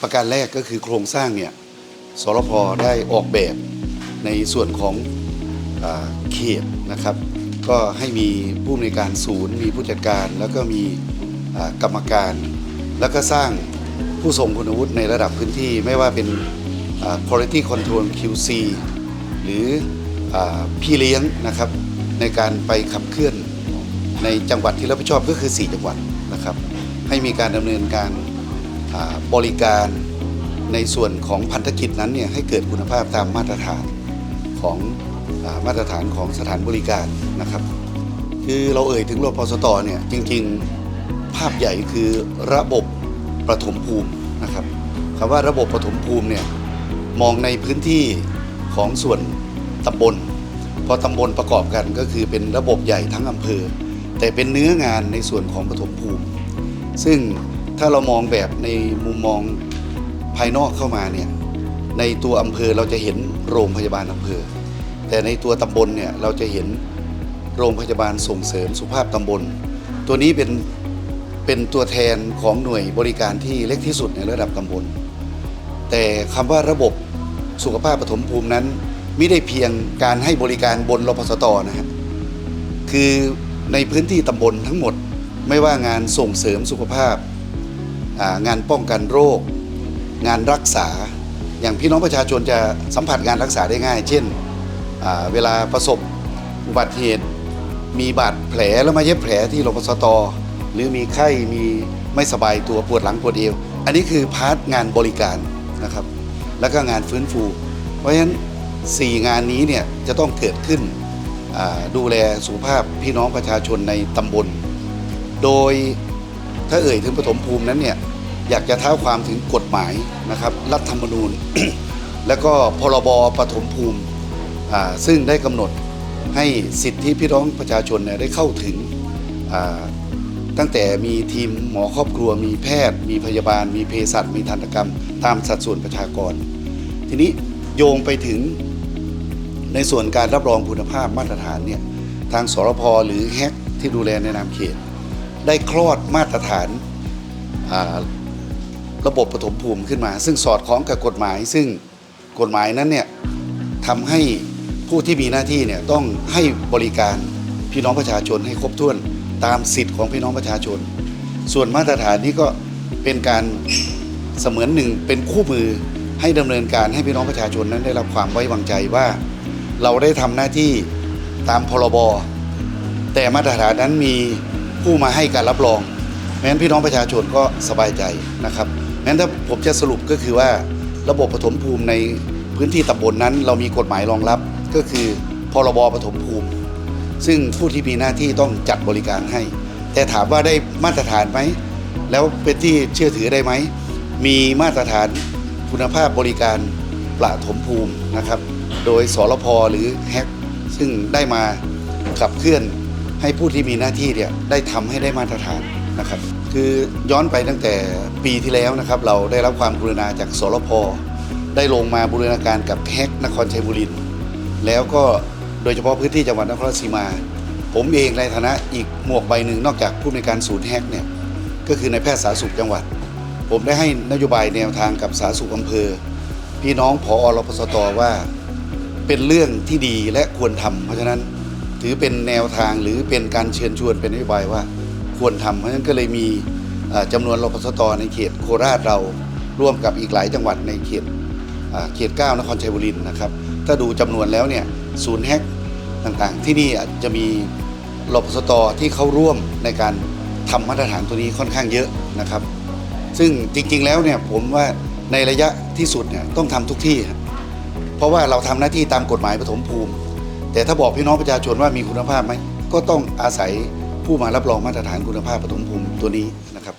ประการแรกก็คือโครงสร้างเนี่ยสรพได้ออกแบบในส่วนของอเขตนะครับ ก็ให้มีผู้อำนการศูนย์ มีผู้จัดการ แล้วก็มีกรรมการ แล้วก็สร้างผู้ทรงคุณวุฒิในระดับพื้นที่ไม่ว่าเป็น quality control QC หรืออพี่เลี้ยงนะครับในการไปขับเคลื่อนในจังหวัดที่รับผิดชอบก็คือ 4 จังหวัดนะครับ ให้มีการดำเนินการ บริการในส่วนของพันธกิจนั้นเนี่ยให้เกิดคุณภาพตามมาตรฐานของอมาตรฐานของสถานบริการนะครับ คือเราเอ่ยถึงรพสตเนี่ยจริงๆภาพใหญ่คือระบบประถมภูมินะครับคำว่าระบบประถมภูมิเนี่ยมองในพื้นที่ของส่วนตำบลพอตำบลประกอบกันก็คือเป็นระบบใหญ่ทั้งอำเภอ แต่เป็นเนื้องานในส่วนของปฐมภูมิ ซึ่ง ถ้าเรามองแบบในมุมมองภายนอกเข้ามาเนี่ยในตัวอำเภอเราจะเห็นโรงพยาบาลอำเภอ แต่ในตัวตำบลเนี่ยเราจะเห็นโรงพยาบาลส่งเสริมสุขภาพตำบล ตัวนี้เป็นเป็นตัวแทนของหน่วยบริการที่เล็กที่สุดในระดับตำบล แต่คำว่าระบบสุขภาพปฐมภูมินั้นไม่ได้เพียงการให้บริการบนรพสตนะฮะคือในพื้นที่ตำบลทั้งหมดไม่ว่างานส่งเสริมสุขภาพ งานป้องกันโรค งานรักษา อย่างพี่น้องประชาชนจะสัมผัสงานรักษาได้ง่าย เช่นเวลาประสบอุบัติเหตุ มีบาดแผลแล้วมาเย็บแผลที่โรงพยาบาลสตหรือมีไข้มีไม่สบายตัวปวดหลังปวดเอว อันนี้คือพาร์ทงานบริการนะครับ แล้วก็งานฟื้นฟู เพราะฉะนั้น 4 งานนี้เนี่ยจะต้องเกิดขึ้นดูแลสุขภาพพี่น้องประชาชนในตำบล โดย ถ้าเอ่ยถึงปฐมภูมินั้นเนี่ยอยากจะเท้าความถึงกฎหมายนะครับรัฐธรรมนูญ แล้วก็พรบปฐมภูมิ ซึ่งได้กำหนดให้สิทธิพี่น้องประชาชนเนี่ยได้เข้าถึงตั้งแต่มีทีมหมอครอบครัว มีแพทย์ มีพยาบาล มีเภสัชมีทันตกรรม ตามสัดส่วนประชากร ทีนี้โยงไปถึงในส่วนการรับรองคุณภาพมาตรฐานเนี่ยทางสรพหรือแฮกที่ดูแลในนามเขต ได้คลอดมาตรฐานาระบบปฐมภูมิขึ้นมา ซึ่งสอดคล้องกับกฎหมาย ซึ่งกฎหมายนั้นเนี่ยทำให้ผู้ที่มีหน้าที่เนี่ยต้องให้บริการพี่น้องประชาชนให้ครบถ้วนตามสิทธิ์ของพี่น้องประชาชน ส่วนมาตรฐานนี้ก็เป็นการเสมือนหนึ่งเป็นคู่มือให้ดำเนินการให้พี่น้องประชาชนนั้นได้รับความไว้วางใจว่า เราได้ทำหน้าที่ตามพรบแต่มาตรฐานนั้นมี ผู้มาให้การรับรองแม้นพี่น้องประชาชนก็สบายใจนะครับงั้นถ้าผมจะสรุปก็คือว่าระบบปฐมภูมิในพื้นที่ตำบลนั้น เรามีกฎหมายรองรับก็คือพรบปฐมภูมิ ซึ่งผู้ที่มีหน้าที่ต้องจัดบริการให้ แต่ถามว่าได้มาตรฐานไหม แล้วเป็นที่เชื่อถือได้ไหม มีมาตรฐานคุณภาพบริการประถมภูมินะครับ โดยสรพหรือแฮกซึ่งได้มาขับเคลื่อน ให้ผู้ที่มีหน้าที่เนี่ยได้ทำให้ได้มาตรฐานนะครับ คือย้อนไปตั้งแต่ปีที่แล้วนะครับ เราได้รับความกรุณาจากสรพได้ลงมาบูรณาการกับแฮกนครชัยบุรีแล้วก็โดยเฉพาะพื้นที่จังหวัดนครราชสีมา ผมเองในฐานะอีกหมวกใบหนึ่งนอกจากผู้ในการศูนย์แฮกเนี่ยก็คือในแพทย์สาธารณสุขจังหวัด ผมได้ให้นโยบายแนวทางกับสาธารณสุขอำเภอ พี่น้องผอรพสตว่าเป็นเรื่องที่ดีและควรทำเพราะฉะนั้น ถือเป็นแนวทางหรือเป็นการเชิญชวนเป็นนโยบายว่าควรทำเพราะฉะนั้นก็เลยมีจำนวนรพสตในเขตโคราชเราร่วมกับอีกหลายจังหวัดในเขตอ่าเขต 9 นครชัยบุรีนะครับ ถ้าดูจำนวนแล้วเนี่ยศูนย์แฮกต่างๆ ที่นี่จะมีรพสตที่เข้าร่วมในการทำมาตรฐานตัวนี้ค่อนข้างเยอะนะครับ ซึ่งจริงๆแล้วเนี่ยผมว่าในระยะที่สุดเนี่ยต้องทำทุกที่ เพราะว่าเราทำหน้าที่ตามกฎหมายปฐมภูมิ แต่ถ้าบอกพี่น้องประชาชนว่ามีคุณภาพไหมก็ต้องอาศัยผู้มารับรองมาตรฐานคุณภาพปฐมภูมิตัวนี้นะครับ